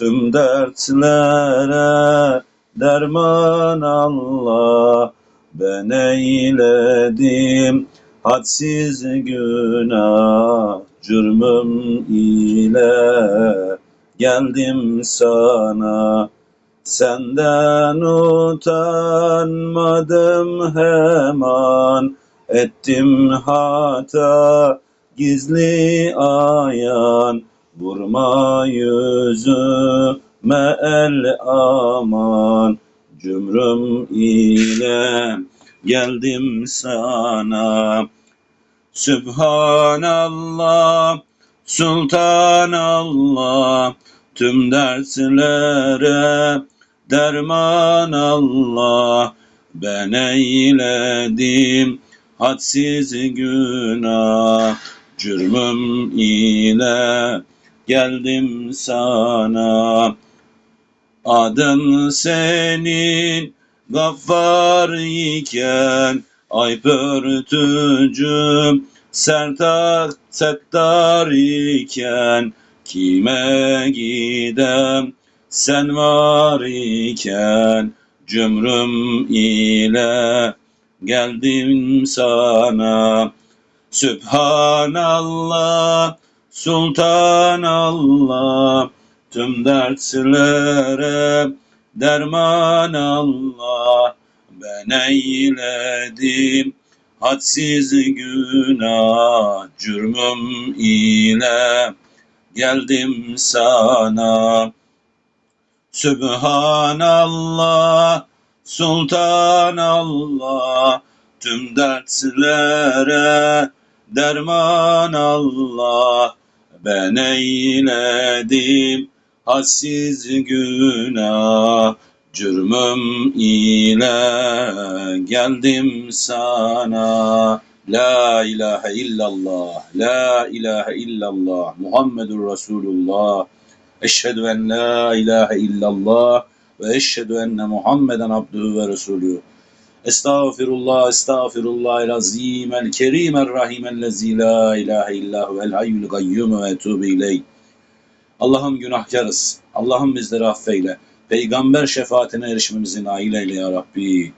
Tüm dertlere derman Allah Ben eyledim hadsiz günah Cürmüm ile geldim sana. Senden utanmadım hemen Ettim hata gizli ayan Vurma yüzüme el aman. Cümrüm ile geldim sana. Sübhanallah, Sultanallah. Tüm dertlere derman Allah. Ben eyledim hadsiz günah. Cürmüm ile geldim sana. Adın senin gaffar iken Ay pörtücüm sertar settar iken Kime gidem? Sen var iken Cümrüm ile geldim sana. Sübhanallah, Sultanallah Tüm dertlere derman Allah. Ben eyledim hadsiz günah Cürmüm ile geldim sana. Sübhanallah, Sultanallah Tüm dertlere derman Allah Ben eyledim hadsiz günah Cürmüm ile geldim sana La ilahe illallah, la ilahe illallah, Muhammedur Resulullah. Eşhedü en la ilahe illallah ve eşhedü enne Muhammeden abduhu ve resulü. Estağfirullah, estağfirullah azim, el kerim, el rahim, ellezi la ilahe illahu, el hayyul gayyum ve ileyh. Allah'ım günahkarız. Allah'ım bizleri affeyle. Peygamber şefaatine erişmemizi nail eyle ya Rabbi.